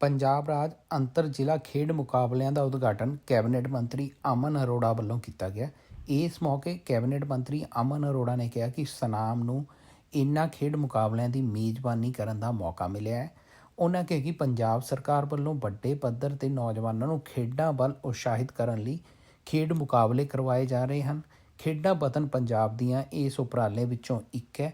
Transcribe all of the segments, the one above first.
ਪੰਜਾਬ ਰਾਜ ਅੰਤਰ ਜ਼ਿਲ੍ਹਾ ਖੇਡ ਮੁਕਾਬਲਿਆਂ ਦਾ ਉਦਘਾਟਨ ਕੈਬਨਿਟ ਮੰਤਰੀ ਅਮਨ ਅਰੋੜਾ ਵੱਲੋਂ ਕੀਤਾ ਗਿਆ। ਇਸ ਮੌਕੇ ਕੈਬਨਿਟ ਮੰਤਰੀ ਅਮਨ ਅਰੋੜਾ ਨੇ ਕਿਹਾ ਕਿ ਸਨਾਮ ਨੂੰ ਇਨ੍ਹਾਂ ਖੇਡ ਮੁਕਾਬਲਿਆਂ ਦੀ ਮੇਜ਼ਬਾਨੀ ਕਰਨ ਦਾ ਮੌਕਾ ਮਿਲਿਆ ਹੈ। ਉਹਨਾਂ ਕਿਹਾ ਕਿ ਪੰਜਾਬ ਸਰਕਾਰ ਵੱਲੋਂ ਵੱਡੇ ਪੱਧਰ ਤੇ ਨੌਜਵਾਨਾਂ ਨੂੰ ਖੇਡਾਂ ਵੱਲ ਉਤਸ਼ਾਹਿਤ ਕਰਨ ਲਈ ਖੇਡ ਮੁਕਾਬਲੇ ਕਰਵਾਏ ਜਾ ਰਹੇ ਹਨ। ਖੇਡਾਂ ਵਤਨ ਪੰਜਾਬ ਦੀਆਂ ਇਸ ਉਪਰਾਲੇ ਵਿੱਚੋਂ ਇੱਕ ਹੈ।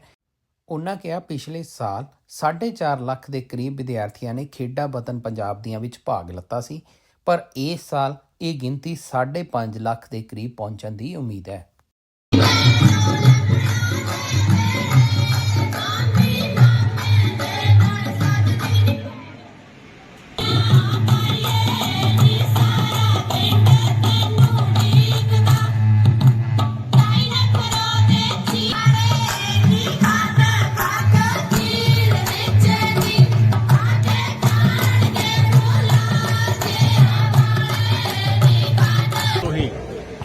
ਉਹਨਾਂ ਕਿਹਾ ਪਿਛਲੇ ਸਾਲ 4.5 ਲੱਖ ਦੇ ਕਰੀਬ ਵਿਦਿਆਰਥੀਆਂ ਨੇ ਖੇਡਾਂ ਵਤਨ ਪੰਜਾਬ ਦੀਆਂ ਵਿੱਚ ਭਾਗ ਲਿੱਤਾ ਸੀ, ਪਰ ਇਸ ਸਾਲ ਇਹ ਗਿਣਤੀ 5.5 ਲੱਖ ਦੇ ਕਰੀਬ ਪਹੁੰਚਣ ਦੀ ਉਮੀਦ ਹੈ।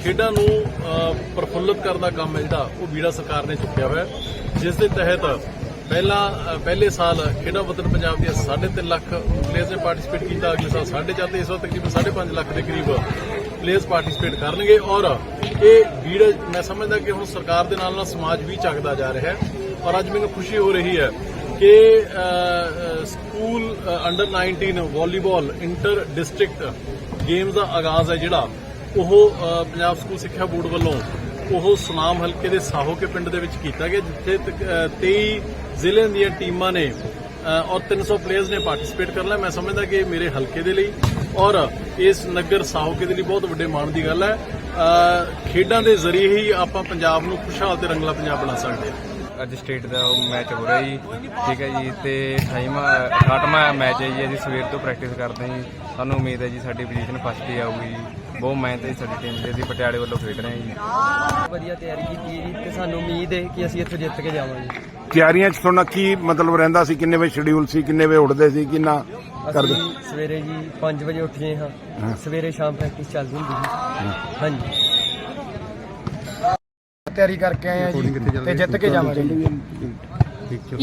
ਖੇਡਾਂ ਨੂੰ ਅ, ਪ੍ਰਫੁੱਲਤ ਕਰਨ ਦਾ ਕੰਮ ਹੈ ਜਿਹੜਾ ਉਹ ਬੀੜਾ ਸਰਕਾਰ ਨੇ ਚੁੱਕਿਆ ਹੋਇਆ ਜਿਸ ਦੇ ਤਹਿਤ ਪਹਿਲਾਂ ਪਹਿਲੇ ਸਾਲ ਖੇਡਾਂ ਵਤਨ ਪੰਜਾਬ ਦੀਆਂ 3.5 ਲੱਖ ਪਲੇਅਰਸ ਨੇ ਪਾਰਟਿਸਿਪੇਟ ਕੀਤਾ ਅਗਲੇ ਸਾਲ 4.5 ਤੇ ਇਸ ਵਾਰ ਤਕਰੀਬਨ 5.5 ਲੱਖ ਦੇ ਕਰੀਬ ਪਲੇਅਰਸ ਪਾਰਟਿਸਿਪੇਟ ਕਰਨਗੇ ਔਰ ਇਹ ਬੀੜ ਮੈਂ ਸਮਝਦਾ ਕਿ ਹੁਣ ਸਰਕਾਰ ਦੇ ਨਾਲ ਨਾਲ ਸਮਾਜ ਵੀ ਚੱਕਦਾ ਜਾ ਰਿਹਾ ਹੈ। ਔਰ ਅੱਜ ਮੈਨੂੰ ਖੁਸ਼ੀ ਹੋ ਰਹੀ ਹੈ ਕਿ school under 19 volleyball inter district games ਦਾ ਆਗਾਜ਼ ਹੈ ਜਿਹੜਾ। ਉਹ ਪੰਜਾਬ ਸਕੂਲ ਸਿੱਖਿਆ ਬੋਰਡ ਵੱਲੋਂ ਉਹ ਸੁਨਾਮ ਹਲਕੇ ਦੇ ਸਾਹੋਕੇ ਪਿੰਡ ਦੇ ਵਿੱਚ ਕੀਤਾ ਗਿਆ ਜਿੱਥੇ ਤਕ- 23 ਜ਼ਿਲ੍ਹਿਆਂ ਦੀਆਂ ਟੀਮਾਂ ਨੇ ਅ, ਔਰ 300 ਪਲੇਅਰਸ ਨੇ ਪਾਰਟਿਸਿਪੇਟ ਲਿਆ। ਮੈਂ ਸਮਝਦਾ ਕਿ ਮੇਰੇ ਹਲਕੇ ਦੇ ਲਈ ਔਰ ਇਸ ਨਗਰ ਸਾਹੋਕੇ ਦੇ ਲਈ ਬਹੁਤ ਵੱਡੇ ਮਾਣ ਦੀ ਗੱਲ ਹੈ। ਖੇਡਾਂ ਦੇ ਜ਼ਰੀਏ ਹੀ ਆਪਾਂ ਪੰਜਾਬ ਨੂੰ ਖੁਸ਼ਹਾਲ ਤੇ ਰੰਗਲਾ ਪੰਜਾਬ ਬਣਾ ਸਕਦੇ ਹਾਂ। ਅੱਜ ਸਟੇਟ ਦਾ ਉਹ ਮੈਚ ਹੋ ਰਿਹਾ ਜੀ। ਠੀਕ ਹੈ ਜੀ ਤੇ 28ਵਾਂ 68ਵਾਂ ਮੈਚ ਹੈ ਜੀ। ਅਸੀਂ ਸਵੇਰ ਤੋਂ ਪ੍ਰੈਕਟਿਸ ਕਰਦੇ ਹਾਂ ਜੀ। ਸਾਨੂੰ ਉਮੀਦ ਹੈ ਜੀ ਸਾਡੀ ਪੋਜੀਸ਼ਨ ਫਸਟ ਹੀ ਆਊਗੀ ਜੀ। ਬਹੁਤ ਮਿਹਨਤ ਹੈ ਸਾਡੀ ਟੀਮ ਦੀ ਅਸੀਂ ਪਟਿਆਲੇ ਵੱਲੋਂ ਖੇਡ ਰਹੇ ਹਾਂ ਜੀ। ਵਧੀਆ ਤਿਆਰੀ ਕੀਤੀ ਜੀ ਤੇ ਸਾਨੂੰ ਉਮੀਦ ਹੈ ਕਿ ਅਸੀਂ ਇੱਥੋਂ ਜਿੱਤ ਕੇ ਜਾਵਾਂਗੇ। ਤਿਆਰੀਆਂ 'ਚ ਤੁਹਾਡਾ ਕੀ ਮਤਲਬ ਰਹਿੰਦਾ ਸੀ? ਕਿੰਨੇ ਵਜੇ ਸ਼ਡਿਊਲ ਸੀ? ਕਿੰਨੇ ਵਜੇ ਉੱਠਦੇ ਸੀ? ਕਿੰਨਾ ਕਰਦੇ? ਸਵੇਰੇ ਜੀ 5 ਵਜੇ ਉੱਠ ਗਏ ਹਾਂ। ਸਵੇਰੇ ਸ਼ਾਮ ਪ੍ਰੈਕਟਿਸ ਚੱਲਦੀ ਹੁੰਦੀ ਸੀ। ਹਾਂਜੀ। ਤਿਆਰੀ ਕਰਕੇ ਆਏ ਆ ਜੀ ਤੇ ਜਿੱਤ ਕੇ ਜਾਵਾਂਗੇ। ਜੀ।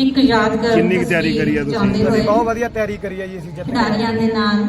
ਇੱਕ ਯਾਦਗਾਰ ਕਿੰਨੀ ਤਿਆਰੀ ਕਰੀ ਆ ਤੁਸੀਂ? ਬਹੁਤ ਵਧੀਆ ਤਿਆਰੀ ਕਰੀ ਹੈ ਜੀ ਅਸੀਂ ਜਿੱਤ ਕੇ ਖਿਡਾਰੀਆਂ ਦੇ ਨਾਲ।